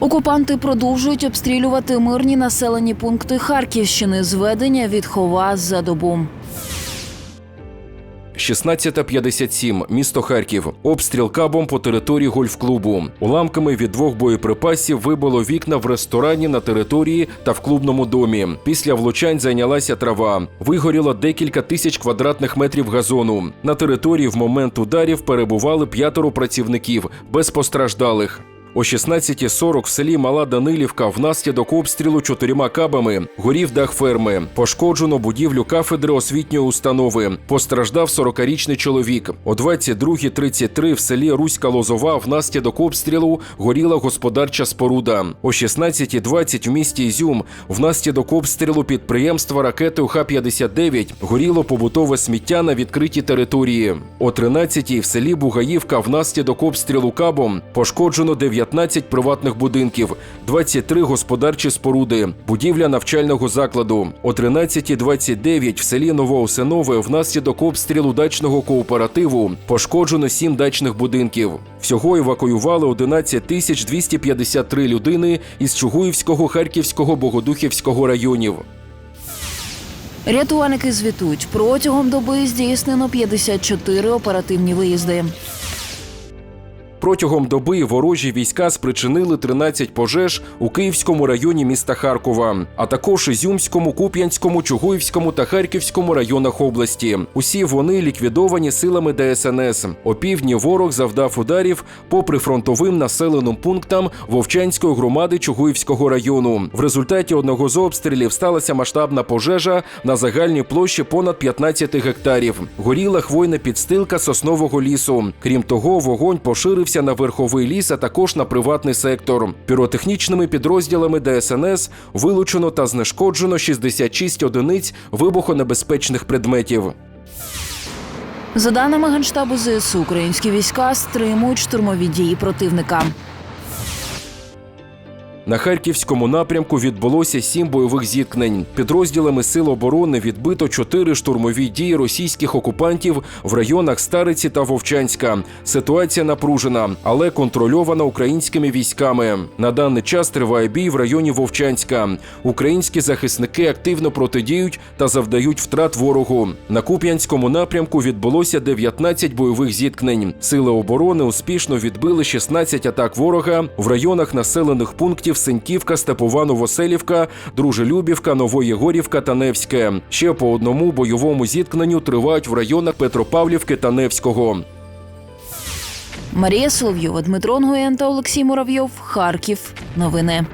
Окупанти продовжують обстрілювати мирні населені пункти Харківщини. Зведення відхова за добу. 16.57. Місто Харків. Обстріл кабом по території гольф-клубу. Уламками від двох боєприпасів вибило вікна в ресторані на території та в клубному домі. Після влучань зайнялася трава. Вигоріло декілька тисяч квадратних метрів газону. На території в момент ударів перебували п'ятеро працівників без постраждалих. О 16.40 в селі Мала Данилівка внаслідок обстрілу чотирма кабами горів дах ферми. Пошкоджено будівлю кафедри освітньої установи. Постраждав 40-річний чоловік. О 22.33 в селі Руська Лозова внаслідок обстрілу горіла господарча споруда. О 16.20 в місті Ізюм внаслідок обстрілу підприємства ракетою Х-59 горіло побутове сміття на відкритій території. О 13.00 в селі Бугаївка внаслідок обстрілу кабом пошкоджено 19 приватних будинків, 23 господарчі споруди, будівля навчального закладу. О 13.29 в селі Новоосинове внаслідок обстрілу дачного кооперативу пошкоджено 7 дачних будинків. Всього евакуювали 11 тисяч 253 людини із Чугуївського, Харківського, Богодухівського районів. Рятувальники звітують, протягом доби здійснено 54 оперативні виїзди. Протягом доби ворожі війська спричинили 13 пожеж у Київському районі міста Харкова, а також Ізюмському, Куп'янському, Чугуївському та Харківському районах області. Усі вони ліквідовані силами ДСНС. О півдні ворог завдав ударів по прифронтовим населеним пунктам Вовчанської громади Чугуївського району. В результаті одного з обстрілів сталася масштабна пожежа на загальній площі понад 15 гектарів. Горіла хвойна підстилка соснового лісу. Крім того, вогонь поширився на верховий ліс, а також на приватний сектор. Піротехнічними підрозділами ДСНС вилучено та знешкоджено 66 одиниць вибухонебезпечних предметів. За даними Генштабу ЗСУ, українські війська стримують штурмові дії противника. На харківському напрямку відбулося сім бойових зіткнень. Підрозділами сил оборони відбито чотири штурмові дії російських окупантів в районах Стариці та Вовчанська. Ситуація напружена, але контрольована українськими військами. На даний час триває бій в районі Вовчанська. Українські захисники активно протидіють та завдають втрат ворогу. На Куп'янському напрямку відбулося 19 бойових зіткнень. Сили оборони успішно відбили 16 атак ворога в районах населених пунктів Синьківка, Степова, Новоселівка, Дружелюбівка, Новоєгорівка та Невське. Ще по одному бойовому зіткненню тривають в районах Петропавлівки та Невського. Марія Соловйова, Дмитро Нгоєн та Олексій Муравйов. Харків. Новини.